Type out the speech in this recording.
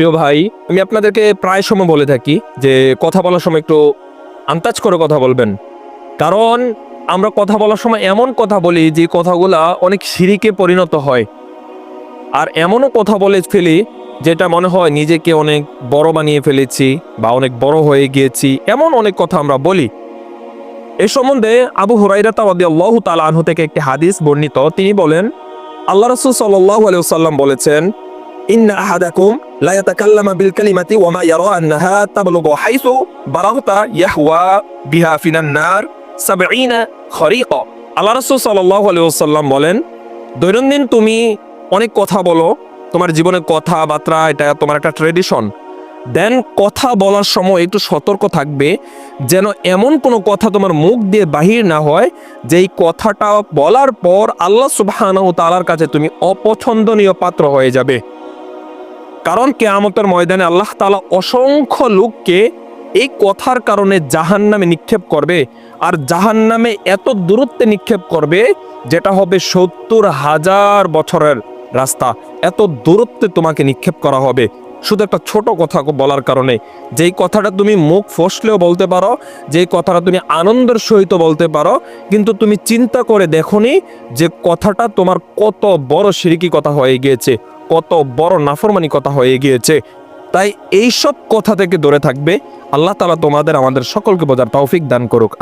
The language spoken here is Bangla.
প্রিয় ভাই, আমি আপনাদেরকে প্রায় সময় বলে থাকি যে কথা বলার সময় একটু আন্তাজ করে কথা বলবেন। কারণ আমরা কথা বলার সময় এমন কথা বলি যে কথাগুলা অনেক সিঁড়িকে পরিণত হয়। আর এমনও কথা বলে ফেলি যেটা মনে হয় নিজেকে অনেক বড় বানিয়ে ফেলেছি বা অনেক বড় হয়ে গিয়েছি, এমন অনেক কথা আমরা বলি। এ সম্বন্ধে আবু হুরাইরা তাওয়াদিয়াল্লাহু তাআলা আনহু থেকে একটি হাদিস বর্ণিত। তিনি বলেন, আল্লাহ রাসূল সাল্লাল্লাহু আলাইহি ওয়াসাল্লাম বলেছেন, ইন্না আহাদাকুম বিল কালিমাতি ওয়া মা ইয়ারা আন্নাহা তাবলুগু হাইসু বারাগতা ইয়াহওয়া বিহা ফিনান নার 70 খরিকা আল্লাহ রাসূল সাল্লাল্লাহু আলাইহি ওয়াসাল্লাম বলেন, দৈনন্দিন তুমি অনেক কথা বলো, তোমার জীবনে কথাবার্তা এটা তোমার একটা ট্রেডিশন দেন কথা বলার সময় একটু সতর্ক থাকবে, যেন এমন কোনো কথা তোমার মুখ দিয়ে বাহির না হয়, যেই কথাটা বলার পর আল্লাহ সুবহানাহু তাআলার কাছে তুমি অপছন্দনীয় পাত্র হয়ে যাবে। কারণ কেয়ামতের ময়দানে আল্লাহ তালা অসংখ্য লোককে এই কথার কারণে জাহান নামে নিক্ষেপ করবে আর জাহান নামে এত দূরত্বে নিক্ষেপ করবে যেটা হবে সত্তর হাজার বছরের রাস্তা। এত দূরত্বে তোমাকে নিক্ষেপ করা হবে। শুধু একটা ছোট কথা বলার কারণে। যেই কথাটা তুমি মুখ ফসলেও বলতে পারো, যেই কথাটা তুমি আনন্দের সহিত বলতে পারো, কিন্তু তুমি চিন্তা করে দেখনি যে কথাটা তোমার কত বড় সিরিকি কথা হয়ে গিয়েছে, কত বড় নাফরমানি কথা হয়ে গিয়েছে। তাই এইসব কথা থেকে দূরে থাকবে। আল্লাহ তালা তোমাদের, আমাদের সকলকে বোঝার তৌফিক দান করুক।